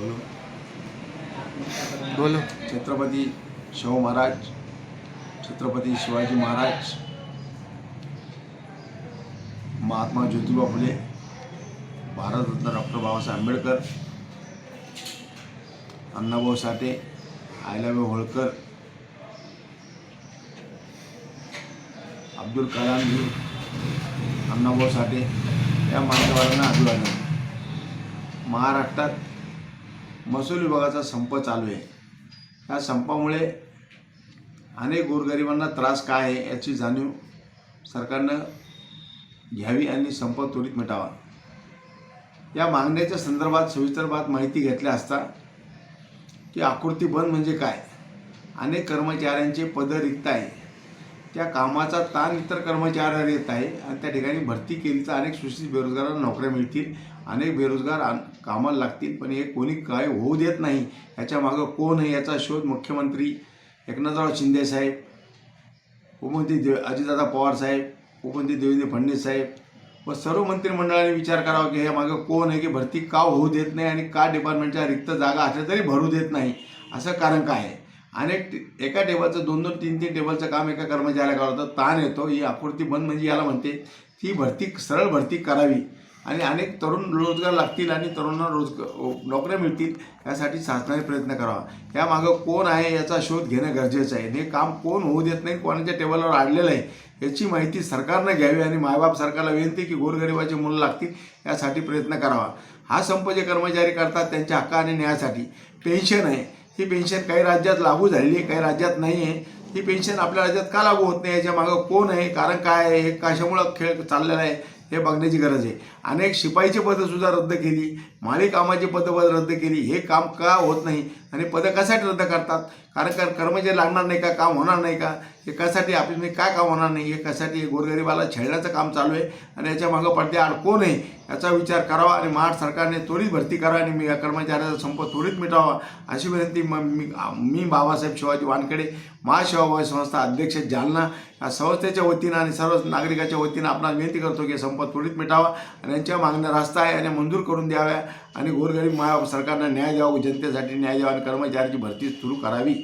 बोलो। बोलो। छत्रपती शाहू महाराज छत्रपती शिवाजी महाराज महात्मा ज्योतिबा फुले भारतरत्न डॉक्टर बाबासाहेब आंबेडकर अण्णाभाऊ साठे आयलाभाऊ होळकर अब्दुल कलामजी अण्णाभाऊ साठे या मान्यवरांना अभिवादन. महाराष्ट्रात महसूल विभागाचा संप चालू आहे. या संपामुळे अनेक गोरगरिबांना त्रास काय आहे याची जाणीव सरकारनं घ्यावी आणि संप त्वरित मिटावा. या मागण्याच्या संदर्भात सविस्तर बात माहिती घेतल्या असता की आकृती बंद म्हणजे काय? अनेक कर्मचाऱ्यांचे पदं रिक्त आहे. त्या कामाचा ताण इतर कर्मचाऱ्यावर येत आहे आणि त्या ठिकाणी भरती केली तर अनेक सुशिक्षित बेरोजगारांना नोकऱ्या मिळतील. अनेक बेरोजगार आन- कामाला लागतील पण हे कोणी काय होऊ देत नाही याच्या मागं कोण आहे याचा शोध मुख्यमंत्री एकनाथराव शिंदे साहेब उपमंत्री देव अजितदादा पवार साहेब उपमंत्री देवेंद्र फडणवीस साहेब व सर्व मंत्रिमंडळाने विचार करावा की हे मागं कोण आहे की भरती का होऊ देत नाही आणि का डिपार्टमेंटच्या रिक्त जागा असल्या तरी भरू देत नाही. असं कारण काय आहे? अनेक टे- एका टेबलचं दोन दोन तीन तीन टेबलचं काम एका कर्मचाऱ्याला होतं ताण येतो ही आकृती बंद म्हणजे याला म्हणते ती भरती सरळ भरती करावी. आणि अनेक तरुण रोजगार लागतील आणि तरुणांना रोजगार नोकऱ्या मिळतील यासाठी शासनाने प्रयत्न करावा. यामागं कोण आहे याचा शोध घेणं गरजेचं आहे. हे काम कोण होऊ देत नाही कोणाच्या टेबलवर आडलेलं आहे याची माहिती सरकारनं घ्यावी आणि मायबाप सरकारला विनंती की गोरगरिबाची मुलं लागतील यासाठी प्रयत्न करावा. हा संप जे कर्मचारी करतात त्यांच्या हक्क आणि न्यायासाठी. पेन्शन आहे. ही पेन्शन काही राज्यात लागू झालेली आहे काही राज्यात नाही आहे ही पेन्शन आपल्या राज्यात का लागू होत नाही याच्या मागं कोण आहे कारण काय आहे हे कशामुळं खेळ चाललेला आहे हे बघण्याची गरज आहे. अनेक शिपाईची पदंसुद्धा रद्द केली माळी कामाची पदं रद्द केली हे काम का होत नाही आणि पदं कशासाठी रद्द करतात? कारण का कर्मचारी लागणार नाही का? काम होणार नाही का? हे कशासाठी आपल्याने म्हणजे काय काम होणार नाही? हे कशासाठी गोरगरिबाला छेडण्याचं काम चालू आहे? आणि याच्या मागं पडद्याआड कोण आहे. याचा विचार करावा आणि महाराष्ट्र सरकारने त्वरित भरती करावा आणि मी या कर्मचाऱ्याचा संप त्वरित मिटावा. अशी विनंती म- मी मी बाबासाहेब शिवाजी वानखेडे महाशिवाभावी संस्था अध्यक्ष जालना या संस्थेच्या वतीनं आणि सर्व नागरिकाच्या वतीनं आपणाला विनंती करतो की संप त्वरित मिटावा आणि यांच्या मागण्या रास्ता आहे आणि मंजूर करून द्याव्या. आणि गोरगरीब मा सरकारनं न्याय द्यावा जनतेसाठी न्याय द्यावा आणि कर्मचाऱ्याची भरती सुरू करावी.